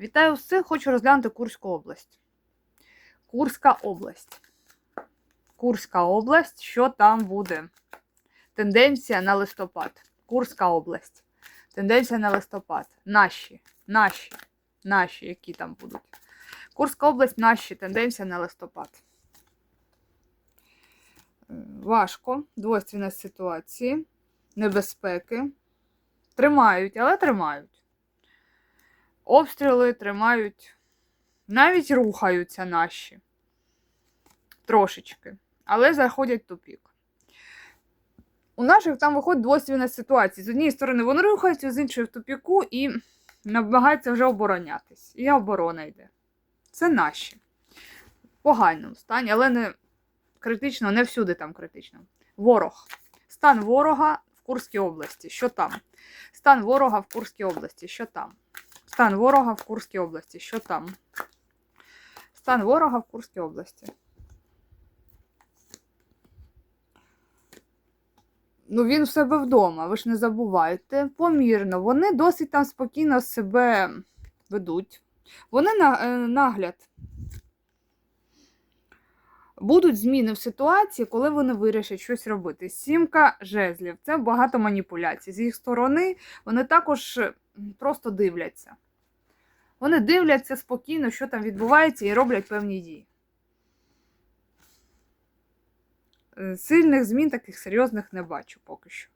Вітаю всіх! Хочу розглянути Курську область. Курська область. Курська область. Що там буде? Тенденція на листопад. Курська область. Тенденція на листопад. Наші. Наші. Наші, які там будуть. Курська область, наші. Тенденція на листопад. Важко. Двойственність ситуації. Небезпеки. Тримають, але тримають. Обстріли тримають, навіть рухаються наші. Трошечки. Але заходять тупік. У наших там виходить двойственна ситуація. З однієї сторони, вони рухаються, з іншої в тупіку і намагаються вже оборонятись. І оборона йде. Це наші. В поганому стані, але не критично, не всюди там критично. Ворог. Стан ворога в Курській області. Що там? Стан ворога в Курській області. Що там? Стан ворога в Курській області. Що там? Стан ворога в Курській області. Ну, він в себе вдома, ви ж не забувайте. Помірно. Вони досить там спокійно себе ведуть. Вони е, нагляд. Будуть зміни в ситуації, коли вони вирішать щось робити. Сімка жезлів. Це багато маніпуляцій. З їх сторони вони також просто дивляться. Вони дивляться спокійно, що там відбувається, і роблять певні дії. Е, Сильних змін таких серйозних не бачу поки що.